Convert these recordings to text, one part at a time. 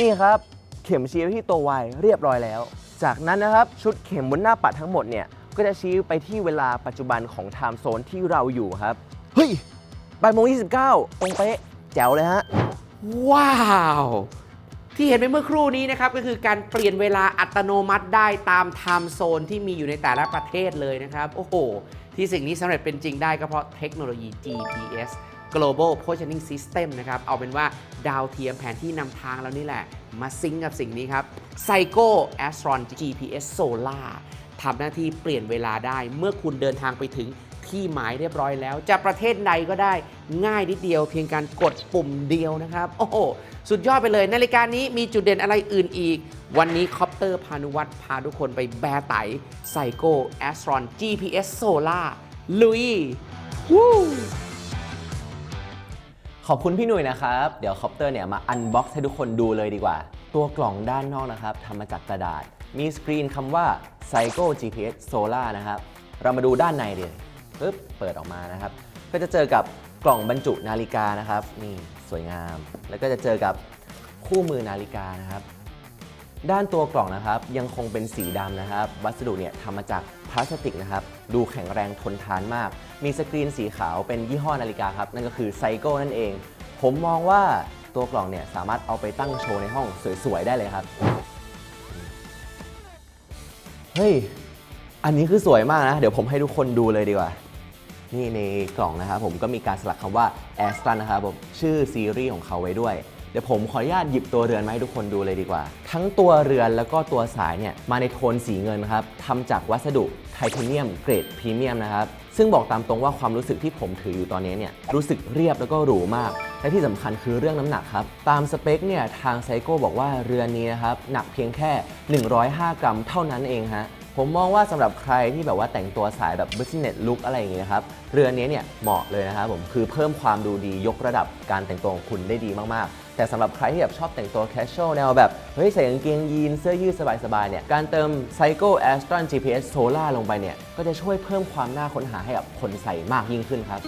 นี่ครับ เข็มชี้ไปที่ตัว Y เรียบร้อยแล้ว จากนั้นนะครับชุดเข็มบนหน้าปัดทั้งหมดเนี่ยก็จะชี้ไปที่เวลาปัจจุบันของไทม์โซนที่เราอยู่ครับ เฮ้ยบ่ายโมง29ตรงเป๊ะแจ๋วเลยฮะ ว้าว ที่เห็นไปเมื่อครู่นี้นะครับ ก็คือการเปลี่ยนเวลาอัตโนมัติได้ตามไทม์โซนที่มีอยู่ในแต่ละประเทศเลยนะครับ โอ้โห ที่สิ่งนี้สำเร็จเป็นจริงได้ก็เพราะเทคโนโลยี GPS Global Positioning System นะครับ เอาเป็นว่าดาวเทียมแผนที่นำทางเรานี่แหละ มาซิงก์กับสิ่งนี้ครับ Psycho Astron GPS Solar ทำหน้าที่เปลี่ยนเวลาได้ เมื่อคุณเดินทางไปถึงที่หมายเรียบร้อยแล้ว จะประเทศใดก็ได้ง่ายนิดเดียวเพียงการกดปุ่มเดียวนะครับ โอ้โห สุดยอดไปเลยนาฬิกานี้มีจุดเด่นอะไรอื่นอีก วันนี้คอปเตอร์พานุวัตรพาทุกคนไปแบร์ไตไซโก้แอสตรอน GPS Solar ลุยวู้ ขอบคุณพี่หนุ่ยนะครับ เดี๋ยวคอปเตอร์เนี่ยมาอันบ็อกซ์ให้ทุกคนดูเลยดีกว่า ตัวกล่องด้านนอกนะครับทำมาจากกระดาษ มีสกรีนคำว่า Psycho GPS Solar นะครับ เรามาดูด้านในเลยปึ๊บเปิดออกมานะครับ ก็จะเจอกับกล่องบรรจุนาฬิกานะครับ นี่สวยงาม แล้วก็จะเจอกับคู่มือนาฬิกานะครับ ด้านตัวกล่องนะครับ ยังคงเป็นสีดำนะครับ วัสดุเนี่ยทำมาจากพลาสติกนะครับ ดูแข็งแรงทนทานมาก มีสกรีนสีขาวเป็นยี่ห้อนาฬิกาครับ นั่นก็คือไซโก้นั่นเอง ผมมองว่าตัวกล่องเนี่ยสามารถเอาไปตั้งโชว์ในห้องสวย ๆ ได้เลยครับ เฮ้ย อันนี้คือสวยมากนะ เดี๋ยวผมให้ทุกคนดูเลยดีกว่า นี่ในกล่องนะครับผมก็มีการสลักคำว่า a s t r a นะครับผมชื่อซีรีส์ของเขาไว้ด้วย เดี๋ยวผมขออนุญาตหยิบตัวเรือนมาให้ทุกคนดูเลยดีกว่า ทั้งตัวเรือนแล้วก็ตัวสายเนี่ยมาในโทนสีเงินครับทำจากวัสดุไทเทเนียมเกรดพรีเมียมนะครับ ซึ่งบอกตามตรงว่าความรู้สึกที่ผมถืออยู่ตอนนี้เนี่ยรู้สึกเรียบแล้วก็หรูมากและที่สำคัญคือเรื่องน้ำหนักครับ ตามสเปคเนี่ยทางไซโก้บอกว่าเรือนนี้นะครับ หนักเพียงแค่ 105 กรัมเท่านั้นเองฮะผมมองว่าสำหรับใครที่แบบว่าแต่งตัวสายแบบ business look อะไรอย่างเงี้ยครับ เรือนนี้เนี่ยเหมาะเลยนะครับผมคือเพิ่มความดูดียกระดับการแต่งตัวของคุณได้ดีมากๆ แต่สำหรับใครที่แบบชอบแต่งตัว casual แนวแบบ เฮ้ยใส่กางเกงยีนเสื้อยืดสบายๆเนี่ย การเติม Psycho Astron GPS Solar ลงไปเนี่ย ก็จะช่วยเพิ่มความน่าค้นหาให้กับคนใส่มากยิ่งขึ้นครับ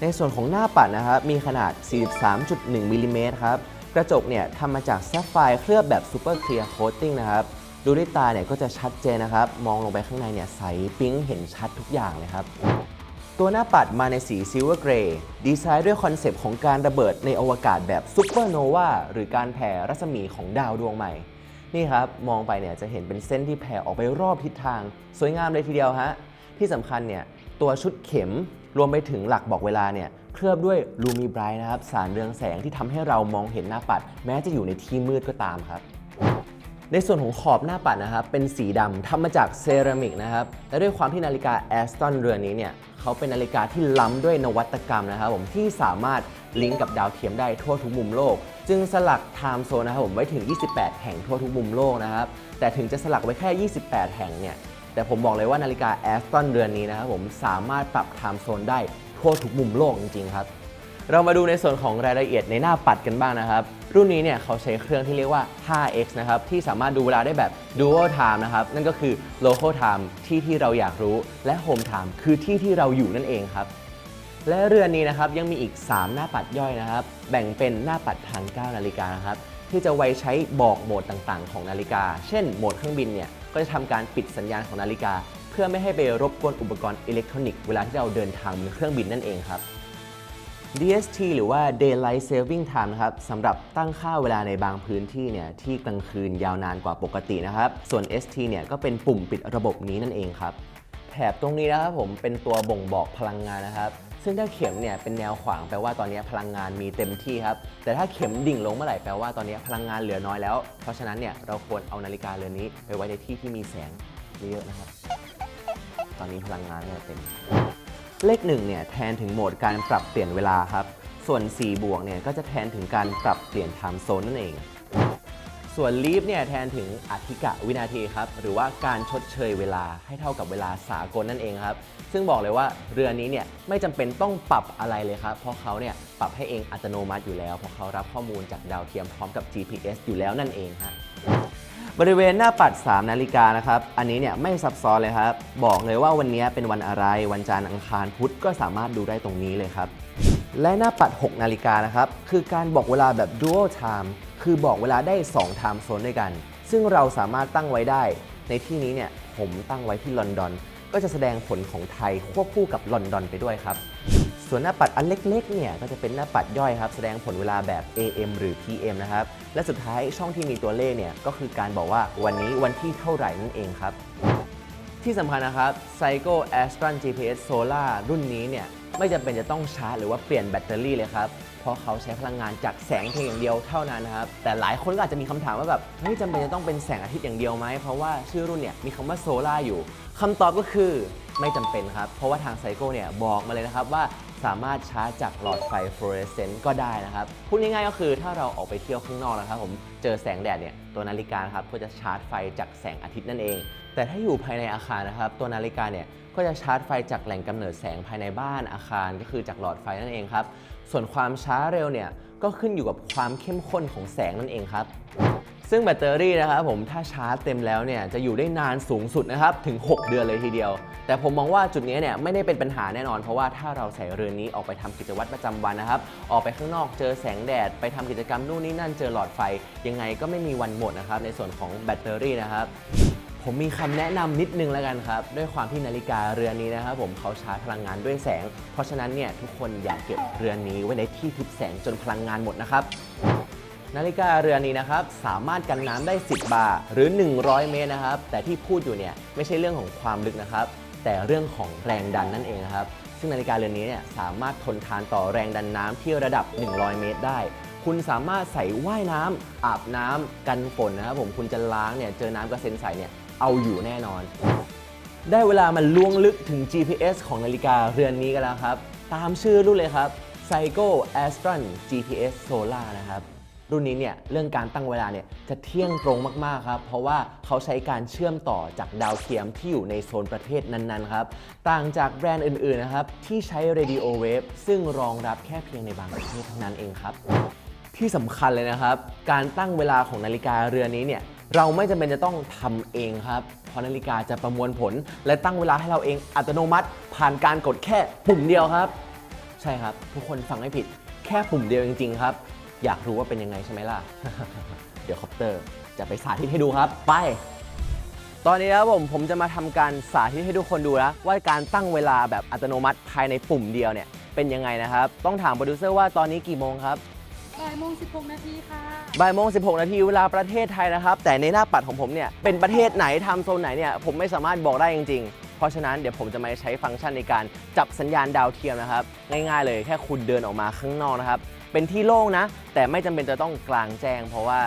ในส่วนของหน้าปัดนะครับ มีขนาด 43.1มิลลิเมตรครับ กระจกเนี่ยทำมาจากแซฟไฟร์เคลือบแบบ Super Clear Coating นะครับดูด้วยตาเนี่ยก็จะชัดเจนนะครับ มองลงไปข้างในเนี่ยใสปิ๊งเห็นชัดทุกอย่างเลยครับ ตัวหน้าปัดมาในสีซิลเวอร์เกรย์ดีไซน์ด้วยคอนเซปต์ของการระเบิดในอวกาศแบบซูเปอร์โนวาหรือการแผ่รัศมีของดาวดวงใหม่ นี่ครับ มองไปเนี่ยจะเห็นเป็นเส้นที่แผ่ออกไปรอบทิศทาง สวยงามเลยทีเดียวฮะ ที่สำคัญเนี่ยตัวชุดเข็มรวมไปถึงหลักบอกเวลาเนี่ยเคลือบด้วยลูมิไบรท์นะครับสารเรืองแสงที่ทำให้เรามองเห็นหน้าปัด แม้จะอยู่ในที่มืดก็ตามครับ ในส่วนของขอบหน้าปัดนะครับ เป็นสีดำทำมาจากเซรามิกนะครับ และด้วยความที่นาฬิกาแอสตันเรือนนี้เนี่ยเขาเป็นนาฬิกาที่ล้ำด้วยนวัตกรรมนะครับผมที่สามารถลิงก์กับดาวเทียมได้ทั่วทุกมุมโลก จึงสลักไทม์โซนนะครับผมไว้ถึง 28 แห่งทั่วทุกมุมโลกนะครับ แต่ถึงจะสลักไว้แค่ 28 แห่งเนี่ยแต่ผมบอกเลยว่านาฬิกาแอสตันเรือนนี้นะครับผมสามารถปรับไทม์โซนได้ทั่วทุกมุมโลกจริงๆครับ เรามาดูในส่วนของรายละเอียดในหน้าปัดกันบ้างนะครับ รุ่นนี้เนี่ยเขาใช้เครื่องที่เรียกว่า 5x นะครับ ที่สามารถดูเวลาได้แบบ dual time นะครับ นั่นก็คือ local time ที่ที่เราอยากรู้ และ home time คือที่ที่เราอยู่นั่นเองครับ และเรือนนี้นะครับยังมีอีก 3 หน้าปัดย่อยนะครับ แบ่งเป็นหน้าปัดทาง9นาฬิกานะครับที่จะไว้ใช้บอกโหมดต่างๆ ของนาฬิกา เช่น โหมดเครื่องบินเนี่ยก็จะทำการปิดสัญญาณของนาฬิกา เพื่อไม่ให้ไปรบกวนอุปกรณ์อิเล็กทรอนิกส์เวลาที่เราเดินทางบนเครื่องบินนั่นเองครับ DST หรือว่า Daylight Saving Time นะครับสำหรับตั้งค่าเวลาในบางพื้นที่เนี่ยที่กลางคืนยาวนานกว่าปกตินะครับ ส่วน ST เนี่ยก็เป็นปุ่มปิดระบบนี้นั่นเองครับ แถบตรงนี้นะครับผมเป็นตัวบ่งบอกพลังงานนะครับ ซึ่งถ้าเข็มเนี่ยเป็นแนวขวางแปลว่าตอนนี้พลังงานมีเต็มที่ครับ แต่ถ้าเข็มดิ่งลงเมื่อไหร่แปลว่าตอนนี้พลังงานเหลือน้อยแล้ว เพราะฉะนั้นเนี่ยเราควรเอานาฬิกาเรือนนี้ไปไว้ในที่ที่มีแสงเยอะๆนะครับ ตอนนี้พลังงานเนี่ยเต็ม เลข1เนี่ยแทนถึงโหมดการปรับเปลี่ยนเวลาครับ ส่วน 4 บวกเนี่ยก็จะแทนถึงการปรับเปลี่ยนไทม์โซนนั่นเอง ส่วนลีฟเนี่ยแทนถึงอธิกะวินาทีครับ หรือว่าการชดเชยเวลาให้เท่ากับเวลาสากลนั่นเองครับ ซึ่งบอกเลยว่าเรือนี้เนี่ยไม่จำเป็นต้องปรับอะไรเลยครับ เพราะเขาเนี่ยปรับให้เองอัตโนมัติอยู่แล้ว เพราะเขารับข้อมูลจากดาวเทียมพร้อมกับ GPS อยู่แล้วนั่นเองฮะ บริเวณหน้าปัด 3 นาฬิกานะครับ อันนี้เนี่ยไม่ซับซ้อนเลยครับ บอกเลยว่าวันนี้เป็นวันอะไร วันจันทร์อังคารพุธก็สามารถดูได้ตรงนี้เลยครับ และหน้าปัด 6 นาฬิกานะครับ คือการบอกเวลาแบบ dual time คือบอกเวลาได้2 time zone ด้วยกัน ซึ่งเราสามารถตั้งไว้ได้ ในที่นี้เนี่ยผมตั้งไว้ที่ลอนดอน ก็จะแสดงผลของไทยควบคู่กับลอนดอนไปด้วยครับ ส่วนหน้าปัดอันเล็กๆเนี่ยก็จะเป็นหน้าปัดย่อยครับ แสดงผลเวลาแบบ AM หรือ PM นะครับ และสุดท้ายช่องที่มีตัวเลขเนี่ยก็คือการบอกว่าวันนี้วันที่เท่าไหร่นั่นเองครับ ที่สำคัญนะครับ Psycho Astron GPS Solar รุ่นนี้เนี่ยไม่จำเป็นจะต้องชาร์จหรือว่าเปลี่ยนแบตเตอรี่เลยครับ เพราะเขาใช้พลังงานจากแสงเพียงอย่างเดียวเท่านั้นนะครับ แต่หลายคนก็อาจจะมีคำถามว่าแบบเฮ้ยจำเป็นจะต้องเป็นแสงอาทิตย์อย่างเดียวไหม เพราะว่าชื่อรุ่นเนี่ยมีคำว่าโซล่าอยู่คำตอบก็คือไม่จำเป็นครับ เพราะว่าทาง Psycho เนี่ยบอกมาเลยนะครับว่า สามารถชาร์จจากหลอดไฟฟลูออเรสเซนต์ก็ได้นะครับ พูดง่ายๆก็คือถ้าเราออกไปเที่ยวข้างนอกนะครับผมเจอแสงแดดเนี่ยตัวนาฬิกานะครับก็จะชาร์จไฟจากแสงอาทิตย์นั่นเอง แต่ถ้าอยู่ภายในอาคารนะครับตัวนาฬิกาเนี่ยก็จะชาร์จไฟจากแหล่งกำเนิดแสงภายในบ้านอาคารก็คือจากหลอดไฟนั่นเองครับส่วนความช้าเร็วเนี่ยก็ขึ้นอยู่กับความเข้มข้นของแสงนั่นเองครับ ซึ่งแบตเตอรี่นะครับผมถ้าชาร์จเต็มแล้วเนี่ยจะอยู่ได้นานสูงสุดนะครับถึง 6 เดือนเลยทีเดียว แต่ผมมองว่าจุดนี้เนี่ยไม่ได้เป็นปัญหาแน่นอน เพราะว่าถ้าเราใส่เรือนนี้ออกไปทำกิจวัตรประจำวันนะครับออกไปข้างนอกเจอแสงแดดไปทำกิจกรรมนู่นนี่นั่นเจอหลอดไฟ ยังไงก็ไม่มีวันหมดนะครับในส่วนของแบตเตอรี่นะครับผมมีคำแนะนำนิดนึงแล้วกันครับ ด้วยความที่นาฬิกาเรือนนี้นะครับผมเขาชาร์จพลังงานด้วยแสง เพราะฉะนั้นเนี่ยทุกคนอย่าเก็บเรือนนี้ไว้ในที่ทึบแสงจนพลังงานหมดนะครับ นาฬิกาเรือนนี้นะครับสามารถกันน้ำได้ 10 บาร์หรือ 100 เมตรนะครับ แต่ที่พูดอยู่เนี่ยไม่ใช่เรื่องของความลึกนะครับ แต่เรื่องของแรงดันนั่นเองนะครับ ซึ่งนาฬิกาเรือนนี้เนี่ยสามารถทนทานต่อแรงดันน้ำที่ระดับ 100 เมตรได้ คุณสามารถใส่ว่ายน้ำอาบน้ำกันฝนนะครับ ผมคุณจะล้างเนี่ยเจอน้ำกระเซ็นใส่เนี่ยเอาอยู่แน่นอน ได้เวลามันล่วงลึกถึง GPS ของนาฬิกาเรือนนี้กันแล้วครับ ตามชื่อรุ่นเลยครับ Psycho Astron GPS Solar นะครับ รุ่นนี้เนี่ยเรื่องการตั้งเวลาเนี่ยจะเที่ยงตรงมากๆครับ เพราะว่าเขาใช้การเชื่อมต่อจากดาวเทียมที่อยู่ในโซนประเทศนั้นๆครับ ต่างจากแบรนด์อื่นๆนะครับที่ใช้ Radio Wave ซึ่งรองรับแค่เพียงในบางประเทศเท่านั้นเองครับ ที่สำคัญเลยนะครับ การตั้งเวลาของนาฬิกาเรือนนี้เนี่ยเราไม่จำเป็นจะต้องทำเองครับ เพราะนาฬิกาจะประมวลผล และตั้งเวลาให้เราเองอัตโนมัติ ผ่านการกดแค่ปุ่มเดียวครับ ใช่ครับ ทุกคนฟังไม่ผิด แค่ปุ่มเดียวจริง ๆ ครับ อยากรู้ว่าเป็นยังไงใช่ไหมล่ะ เดี๋ยวคอปเตอร์จะไปสาธิตให้ดูครับ ไป ตอนนี้ครับผมผมจะมาทำการสาธิตให้ทุกคนดูนะว่าการตั้งเวลาแบบอัตโนมัติภายในปุ่มเดียวเนี่ยเป็นยังไงนะครับ ต้องถามโปรดิวเซอร์ว่าตอนนี้กี่โมงครับ บ่ายโมง16นาทีค่ะ บ่ายโมง16 นาทีเวลาประเทศไทยนะครับ แต่ในหน้าปัดของผมเนี่ย เป็นประเทศไหนทำโซนไหนเนี่ย ผมไม่สามารถบอกได้จริงๆ เพราะฉะนั้นเดี๋ยวผมจะมาใช้ฟังก์ชันในการจับสัญญาณดาวเทียมนะครับ ง่ายๆเลยแค่คุณเดินออกมาข้างนอกนะครับ เป็นที่โล่งนะ แต่ไม่จำเป็นจะต้องกลางแจ้ง เพราะว่า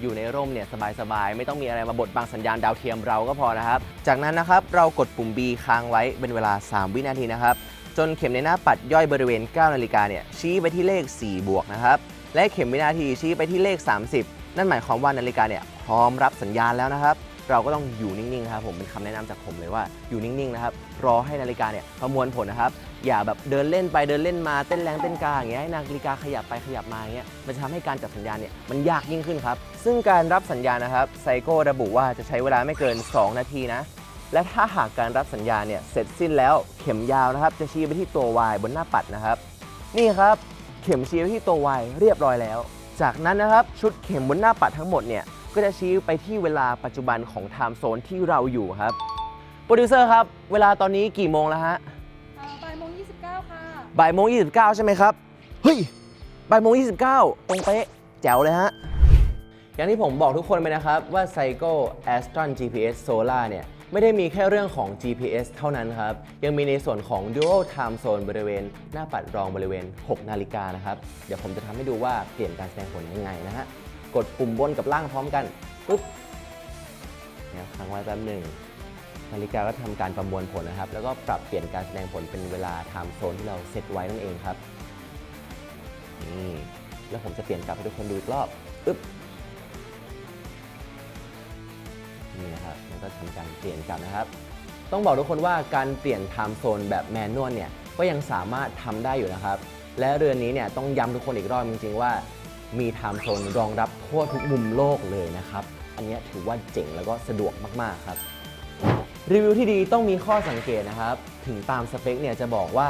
อยู่ในร่มเนี่ยสบายๆ ไม่ต้องมีอะไรมาบดบังสัญญาณดาวเทียมเราก็พอนะครับ จากนั้นนะครับเรากดปุ่ม B ค้างไว้เป็นเวลา 3 วินาทีนะครับ จนเข็มในหน้าปัดย่อยบริเวณ 9 นาฬิกาเนี่ยชี้ไปที่เลข 4 บวกนะครับ และเข็มวินาทีชี้ไปที่เลข 30 นั่นหมายความว่านาฬิกาเนี่ยพร้อมรับสัญญาณแล้วนะครับ เราก็ต้องอยู่นิ่งๆครับผมเป็นคำแนะนำจากผมเลยว่าอยู่นิ่งๆนะครับรอให้นาฬิกาเนี่ยประมวลผลนะครับ อย่าแบบเดินเล่นไปเดินเล่นมาเต้นแรงเต้นกาอย่างเงี้ยให้นาฬิกาขยับไปขยับมาอย่างเงี้ยมันจะทำให้การจับสัญญาณเนี่ยมันยากยิ่งขึ้นครับ ซึ่งการรับสัญญาณนะครับไซโก้ระบุว่าจะใช้เวลาไม่เกิน 2 นาทีนะและถ้าหากการรับสัญญาณเนี่ยเสร็จสิ้นแล้วเข็มยาวนะครับ จะชี้ไปที่ตัว Y บนหน้าปัดนะครับ นี่ครับ เข็มชี้ไปที่ตัว Y เรียบร้อยแล้ว จากนั้นนะครับชุดเข็มบนหน้าปัดทั้งหมดเนี่ย ก็จะชี้ไปที่เวลาปัจจุบันของไทม์โซนที่เราอยู่ครับ โปรดิวเซอร์ครับ เวลาตอนนี้กี่โมงแล้วฮะอ่าบ่ายโมง29ค่ะ บ่ายโมง29ใช่ไหมครับ เฮ้ยบ่ายโมง29ตรงเป๊ะแจ๋วเลยฮะ อย่างที่ผมบอกทุกคนไปนะครับว่า Psycho Astron GPS Solar เนี่ย ไม่ได้มีแค่เรื่องของ GPS เท่านั้นครับ ยังมีในส่วนของ Dual Time Zone บริเวณ หน้าปัดรองบริเวณ 6 นาฬิกานะครับ เดี๋ยวผมจะทำให้ดูว่าเปลี่ยนการแสดงผลยังไงนะฮะ กดปุ่มบนกับล่างพร้อมกันปุ๊บเนี่ยค้างไว้แป๊บหนึ่งนาฬิกาก็ทำการประมวลผลนะครับ แล้วก็ปรับเปลี่ยนการแสดงผลเป็นเวลาไทม์โซนที่เราเซตไว้นั่นเองครับนี่แล้วผมจะเปลี่ยนกลับให้ทุกคนดูอีกรอบอึ๊บนี่นะครับมันก็ทำการเปลี่ยนกลับนะครับ ต้องบอกทุกคนว่าการเปลี่ยนไทม์โซนแบบแมนนวลเนี่ยก็ยังสามารถทำได้อยู่นะครับ และเรือนนี้เนี่ยต้องย้ำทุกคนอีกรอบจริงๆว่า มีไทม์โซนรองรับทั่วทุกมุมโลกเลยนะครับ อันนี้ถือว่าเจ๋งแล้วก็สะดวกมาก ๆ ครับ รีวิวที่ดีต้องมีข้อสังเกตนะครับ ถึงตามสเปคเนี่ยจะบอกว่า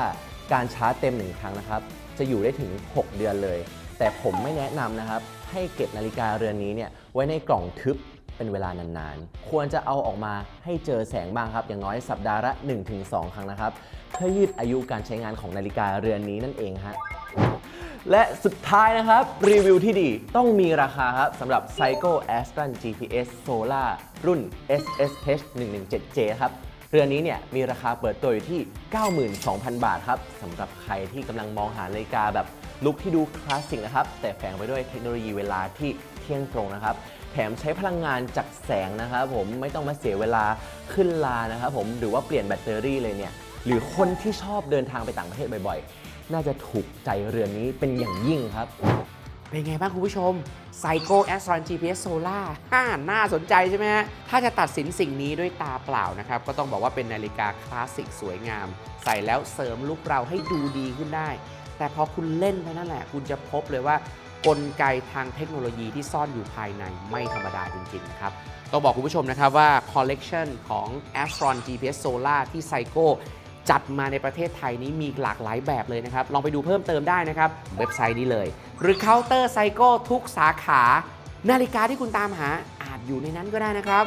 การชาร์จเต็มหนึ่งครั้งนะครับจจะอยู่ได้ถึง 6 เดือนเลย แต่ผมไม่แนะนำนะครับ ให้เก็บนาฬิกาเรือนนี้เนี่ยไว้ในกล่องทึบเป็นเวลานานๆ ควรจะเอาออกมาให้เจอแสงบ้างครับ อย่างน้อยสัปดาห์ละ 1-2 ครั้งนะครับ เพื่อยืดอายุการใช้งานของนาฬิกาเรือนนี้นั่นเองฮะ และสุดท้ายนะครับ รีวิวที่ดีต้องมีราคาครับสำหรับ Psycho Astron GPS Solar รุ่น SSH 117J ครับเรือนนี้เนี่ยมีราคาเปิดตัวอยู่ที่ 92,000 บาทครับสำหรับใครที่กำลังมองหานาฬิกาแบบลุคที่ดูคลาสสิกนะครับ แต่แฝงไปด้วยเทคโนโลยีเวลาที่เที่ยงตรงนะครับ แถมใช้พลังงานจากแสงนะครับผมไม่ต้องมาเสียเวลาขึ้นลานะครับผมหรือว่าเปลี่ยนแบตเตอรี่เลยเนี่ยหรือคนที่ชอบเดินทางไปต่างประเทศบ่อย น่าจะถูกใจเรือนนี้เป็นอย่างยิ่งครับ เป็นไงบ้างคุณผู้ชม Psycho Astron GPS Solar ฮ่าน่าสนใจใช่ไหมฮะ ถ้าจะตัดสินสิ่งนี้ด้วยตาเปล่านะครับ ก็ต้องบอกว่าเป็นนาฬิกาคลาสสิกสวยงาม ใส่แล้วเสริมลุคเราให้ดูดีขึ้นได้ แต่พอคุณเล่นไปนั่นแหละ คุณจะพบเลยว่ากลไกทางเทคโนโลยีที่ซ่อนอยู่ภายในไม่ธรรมดาจริงๆครับต้องบอกคุณผู้ชมนะครับว่าคอลเลกชันของ Astron GPS Solar ที่ Psycho จัดมาในประเทศไทยนี้มีหลากหลายแบบเลยนะครับ ลองไปดูเพิ่มเติมได้นะครับ เว็บไซต์นี้เลย หรือเคาน์เตอร์ไซโก้ทุกสาขา นาฬิกาที่คุณตามหาอาจอยู่ในนั้นก็ได้นะครับ